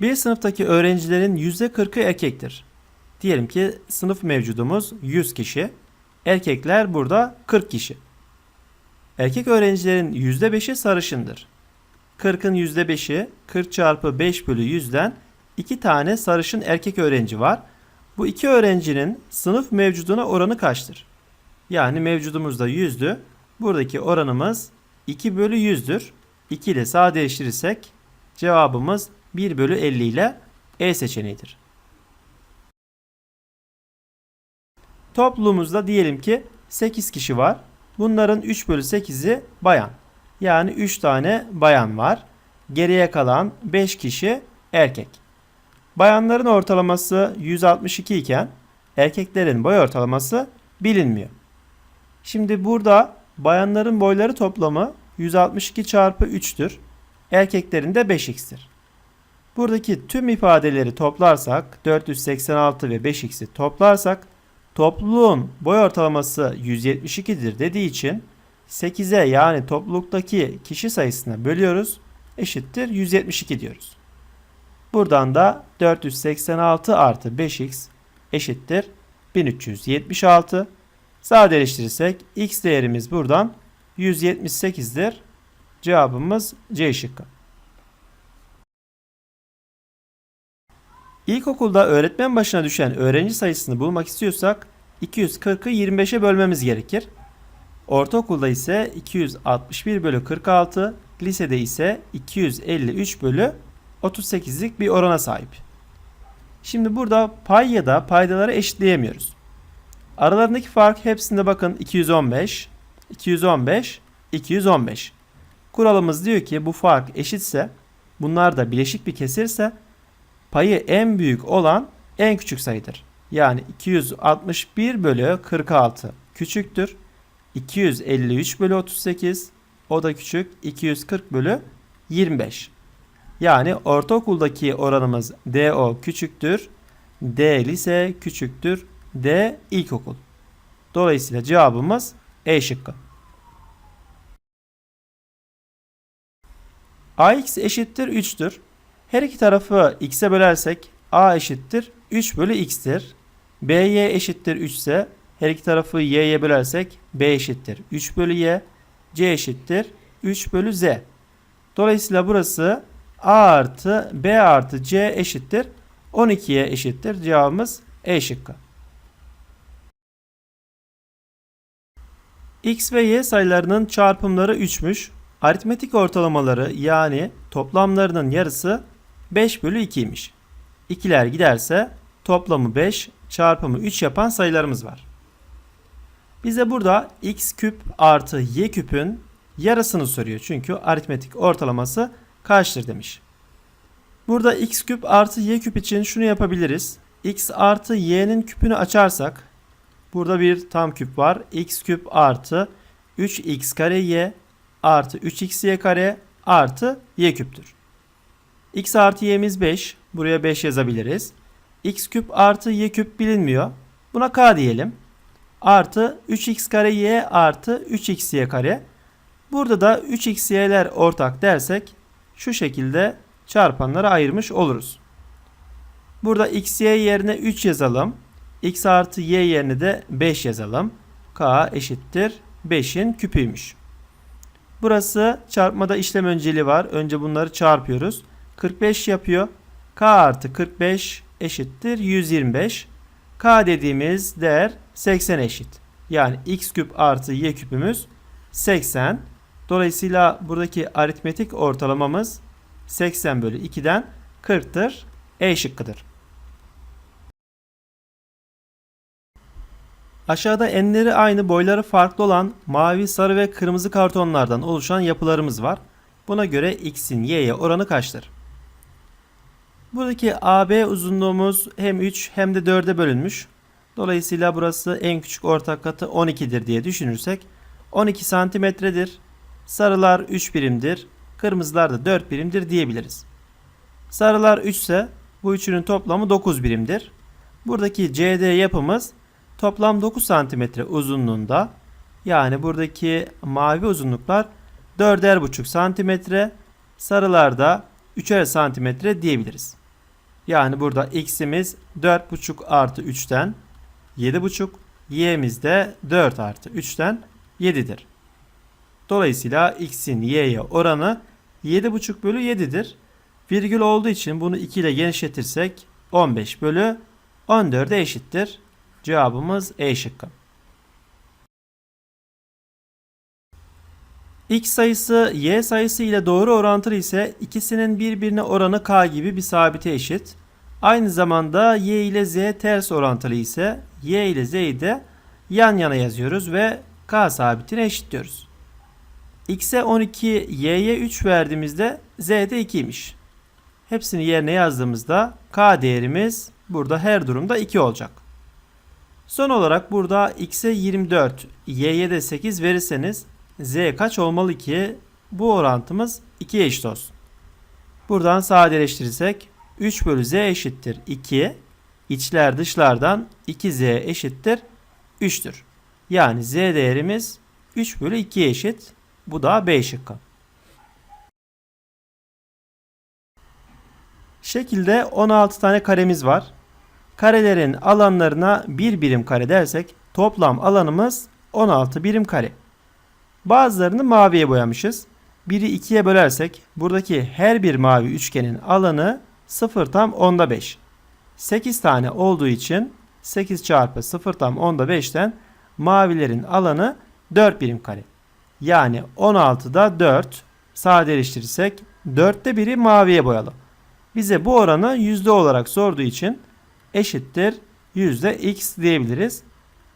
Bir sınıftaki öğrencilerin %40'ı erkektir. Diyelim ki sınıf mevcudumuz 100 kişi. Erkekler burada 40 kişi. Erkek öğrencilerin %5'i sarışındır. 40'ın %5'i 40 çarpı 5 bölü 100'den 2 tane sarışın erkek öğrenci var. Bu iki öğrencinin sınıf mevcuduna oranı kaçtır? Yani mevcudumuz da 100'dü. Buradaki oranımız 2 bölü 100'dür. 2 ile sadeleştirirsek cevabımız 1 bölü 50 ile E seçeneğidir. Toplumumuzda diyelim ki 8 kişi var. Bunların 3 bölü 8'i bayan. Yani 3 tane bayan var. Geriye kalan 5 kişi erkek. Bayanların ortalaması 162 iken erkeklerin boy ortalaması bilinmiyor. Şimdi burada bayanların boyları toplamı 162 çarpı 3'tür. Erkeklerin de 5x'tir. Buradaki tüm ifadeleri toplarsak 486 ve 5x'i toplarsak topluluğun boy ortalaması 172'dir dediği için 8'e yani topluluktaki kişi sayısına bölüyoruz. Eşittir 172 diyoruz. Buradan da 486 artı 5x eşittir 1376. Sadeleştirirsek x değerimiz buradan 178'dir. Cevabımız C şıkkı. İlkokulda öğretmen başına düşen öğrenci sayısını bulmak istiyorsak 240'ı 25'e bölmemiz gerekir. Ortaokulda ise 261 bölü 46, lisede ise 253 bölü 38'lik bir orana sahip. Şimdi burada pay ya da paydaları eşitleyemiyoruz. Aralarındaki fark hepsinde bakın 215, 215, 215. Kuralımız diyor ki bu fark eşitse bunlar da bileşik bir kesirse payı en büyük olan en küçük sayıdır. Yani 261 bölü 46 küçüktür. 253 bölü 38 o da küçük 240 bölü 25. Yani ortaokuldaki oranımız DO küçüktür. D lise küçüktür. D ilkokul. Dolayısıyla cevabımız E şıkkı. AX eşittir 3'tür. Her iki tarafı x'e bölersek a eşittir 3 bölü x'tir. by eşittir 3 ise her iki tarafı y'ye bölersek b eşittir 3 bölü y. c eşittir 3 bölü z. Dolayısıyla burası a artı b artı c eşittir 12'ye eşittir. Cevabımız E şıkkı. X ve Y sayılarının çarpımları 3'müş. Aritmetik ortalamaları yani toplamlarının yarısı 5 bölü 2'ymiş. İkiler giderse toplamı 5 çarpımı 3 yapan sayılarımız var. Bize burada x küp artı y küpün yarısını soruyor. Çünkü aritmetik ortalaması kaçtır demiş. Burada x küp artı y küp için şunu yapabiliriz. x artı y'nin küpünü açarsak burada bir tam küp var. x küp artı 3x kare y artı 3xy kare artı y küptür. X artı y'miz 5. Buraya 5 yazabiliriz. x küp artı y küp bilinmiyor. Buna k diyelim. Artı 3x kare y artı 3xy kare. Burada da 3xy'ler ortak dersek şu şekilde çarpanlara ayırmış oluruz. Burada xy yerine 3 yazalım. x artı y yerine de 5 yazalım. k eşittir 5'in küpüymüş. Burası çarpmada işlem önceliği var. Önce bunları çarpıyoruz. 45 yapıyor. K artı 45 eşittir 125. K dediğimiz değer 80 eşit. Yani x küp artı y küpümüz 80. Dolayısıyla buradaki aritmetik ortalamamız 80 bölü 2'den 40'tır. E şıkkıdır. Aşağıda enleri aynı boyları farklı olan mavi, sarı ve kırmızı kartonlardan oluşan yapılarımız var. Buna göre x'in y'ye oranı kaçtır? Buradaki AB uzunluğumuz hem 3 hem de 4'e bölünmüş. Dolayısıyla burası en küçük ortak katı 12'dir diye düşünürsek 12 santimetredir. Sarılar 3 birimdir. Kırmızılar da 4 birimdir diyebiliriz. Sarılar 3 ise bu üçünün toplamı 9 birimdir. Buradaki CD yapımız toplam 9 santimetre uzunluğunda. Yani buradaki mavi uzunluklar 4'er buçuk santimetre. Sarılarda 3'er santimetre diyebiliriz. Yani burada x'imiz 4,5 artı 3'ten 7,5. Y'miz de 4 artı 3'ten 7'dir. Dolayısıyla x'in y'ye oranı 7,5 bölü 7'dir. Virgül olduğu için bunu 2 ile genişletirsek 15 bölü 14'e eşittir. Cevabımız E şıkkı. X sayısı Y sayısı ile doğru orantılı ise ikisinin birbirine oranı K gibi bir sabite eşit. Aynı zamanda Y ile Z ters orantılı ise Y ile Z'yi de yan yana yazıyoruz ve K sabitine eşitliyoruz. X'e 12, Y'ye 3 verdiğimizde Z'de 2'ymiş. Hepsini yerine yazdığımızda K değerimiz burada her durumda 2 olacak. Son olarak burada X'e 24, Y'ye de 8 verirseniz Z kaç olmalı ki bu orantımız 2'ye eşit olsun. Buradan sadeleştirirsek 3 bölü Z eşittir 2. İçler dışlardan 2Z eşittir 3'tür. Yani Z değerimiz 3 bölü 2'ye eşit. Bu da B şıkkı. Şekilde 16 tane karemiz var. Karelerin alanlarına bir birim kare dersek toplam alanımız 16 birim kare. Bazılarını maviye boyamışız. Biri ikiye bölersek buradaki her bir mavi üçgenin alanı 0 tam onda 5. 8 tane olduğu için 8 çarpı 0 tam onda 5'ten mavilerin alanı 4 birim kare. Yani 16'da 4 sadeleştirirsek 4'te biri maviye boyalı. Bize bu oranı yüzde olarak sorduğu için eşittir yüzde x diyebiliriz.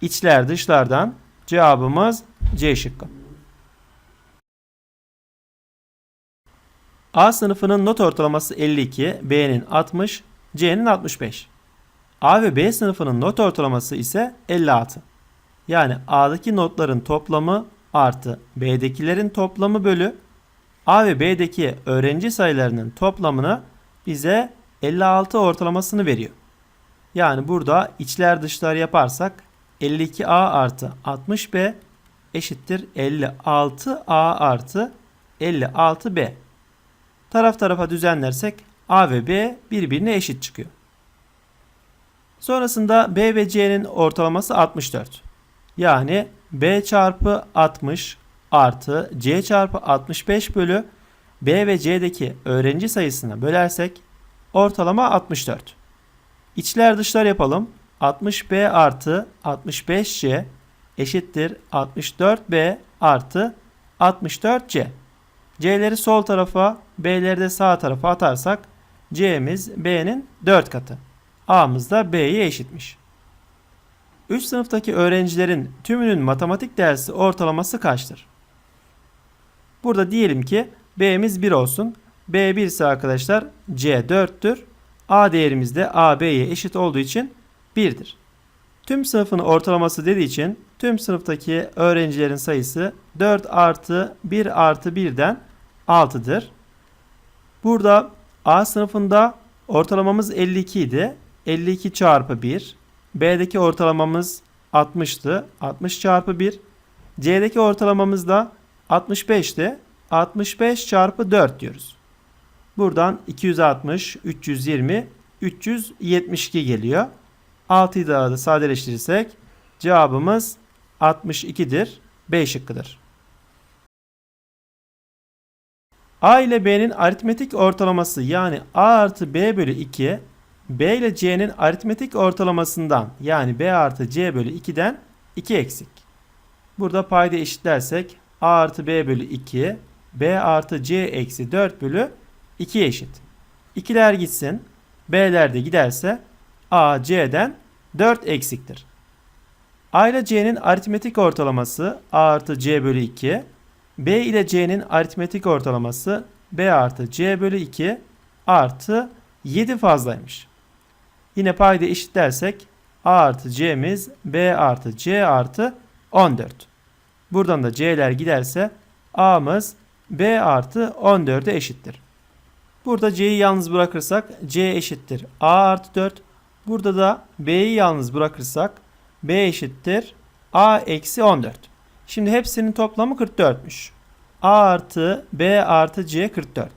İçler dışlardan cevabımız C şıkkı. A sınıfının not ortalaması 52, B'nin 60, C'nin 65. A ve B sınıfının not ortalaması ise 56. Yani A'daki notların toplamı artı B'dekilerin toplamı bölü A ve B'deki öğrenci sayılarının toplamını bize 56 ortalamasını veriyor. Yani burada içler dışlar yaparsak 52A artı 60B eşittir 56A artı 56B. Taraf tarafa düzenlersek A ve B birbirine eşit çıkıyor. Sonrasında B ve C'nin ortalaması 64. Yani B çarpı 60 artı C çarpı 65 bölü B ve C'deki öğrenci sayısına bölersek ortalama 64. İçler dışlar yapalım. 60B artı 65C eşittir 64B artı 64C. C'leri sol tarafa, B'leri de sağ tarafa atarsak C'miz B'nin 4 katı. A'mız da B'ye eşitmiş. 3 sınıftaki öğrencilerin tümünün matematik dersi ortalaması kaçtır? Burada diyelim ki B'miz 1 olsun. B 1 ise arkadaşlar C 4'tür. A değerimiz de A B'ye eşit olduğu için 1'dir. Tüm sınıfın ortalaması dediği için tüm sınıftaki öğrencilerin sayısı 4 artı 1 artı 1'den 6'dır. Burada A sınıfında ortalamamız 52 idi. 52 çarpı 1. B'deki ortalamamız 60'tı. 60 çarpı 1. C'deki ortalamamız da 65'ti. 65 çarpı 4 diyoruz. Buradan 260, 320, 372 geliyor. 6'yı daha da sadeleştirirsek cevabımız 62'dir. B şıkkıdır. A ile B'nin aritmetik ortalaması yani A artı B bölü 2 B ile C'nin aritmetik ortalamasından yani B artı C bölü 2'den 2 eksik. Burada payda eşitlersek A artı B bölü 2 B artı C eksi 4 bölü 2 eşit. İkiler gitsin. B'ler de giderse A C'den 4 eksiktir. A ile C'nin aritmetik ortalaması A artı C bölü 2. B ile C'nin aritmetik ortalaması B artı C bölü 2 artı 7 fazlaymış. Yine payda eşitlersek A artı C'miz B artı C artı 14. Buradan da C'ler giderse A'mız B artı 14'e eşittir. Burada C'yi yalnız bırakırsak C eşittir A artı 4. Burada da B'yi yalnız bırakırsak B eşittir A eksi 14. Şimdi hepsinin toplamı 44'müş. A artı B artı C 44.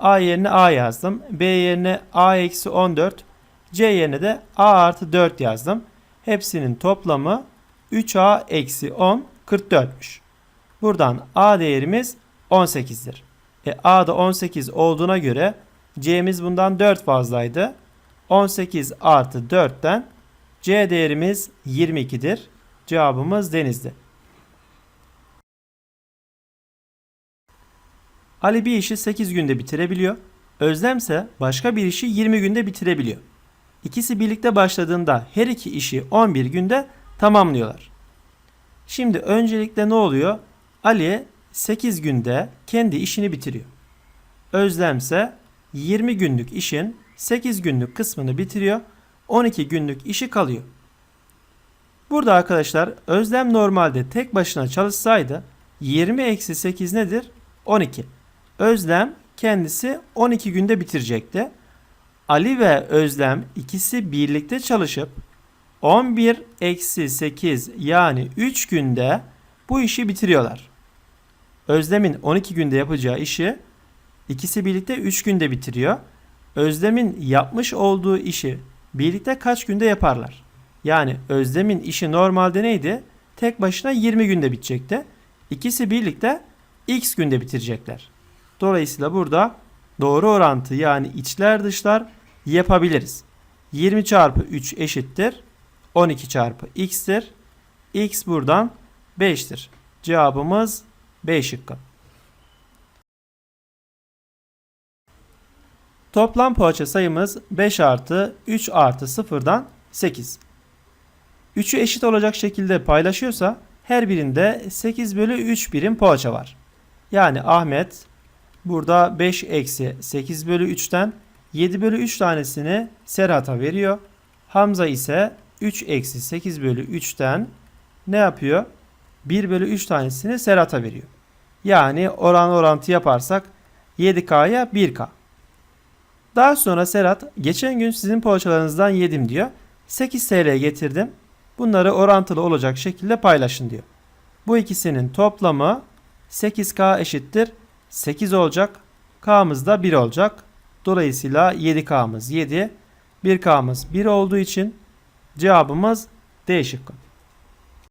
A yerine A yazdım. B yerine A eksi 14. C yerine de A artı 4 yazdım. Hepsinin toplamı 3A eksi 10 44'müş. Buradan A değerimiz 18'dir. E, A da 18 olduğuna göre C'miz bundan 4 fazlaydı. 18 artı 4'ten C değerimiz 22'dir. Cevabımız denizdi. Ali bir işi 8 günde bitirebiliyor. Özlem ise başka bir işi 20 günde bitirebiliyor. İkisi birlikte başladığında her iki işi 11 günde tamamlıyorlar. Şimdi öncelikle ne oluyor? Ali 8 günde kendi işini bitiriyor. Özlem ise 20 günlük işin 8 günlük kısmını bitiriyor. 12 günlük işi kalıyor. Burada arkadaşlar Özlem normalde tek başına çalışsaydı 20 eksi 8 nedir? 12. Özlem kendisi 12 günde bitirecekti. Ali ve Özlem ikisi birlikte çalışıp 11 eksi 8 yani 3 günde bu işi bitiriyorlar. Özlem'in 12 günde yapacağı işi ikisi birlikte 3 günde bitiriyor. Özlem'in yapmış olduğu işi birlikte kaç günde yaparlar? Yani Özlem'in işi normalde neydi? Tek başına 20 günde bitecekti. İkisi birlikte x günde bitirecekler. Dolayısıyla burada doğru orantı yani içler dışlar yapabiliriz. 20 çarpı 3 eşittir. 12 çarpı x'tir. x buradan 5'tir. Cevabımız B şıkkı. Toplam poğaça sayımız 5 artı 3 artı 0'dan 8. 3'ü eşit olacak şekilde paylaşıyorsa her birinde 8 bölü 3 birim poğaça var. Yani Ahmet burada 5 eksi 8 bölü 3'ten 7 bölü 3 tanesini Serhat'a veriyor. Hamza ise 3 eksi 8 bölü 3'ten ne yapıyor? 1 bölü 3 tanesini Serhat'a veriyor. Yani oran orantı yaparsak 7K'ya 1K. Daha sonra Serhat geçen gün sizin poğaçalarınızdan yedim diyor. 8 TL getirdim. Bunları orantılı olacak şekilde paylaşın diyor. Bu ikisinin toplamı 8K eşittir 8 olacak. K'mız da 1 olacak. Dolayısıyla 7K'mız 7. 1K'mız 1 olduğu için cevabımız D şıkkı.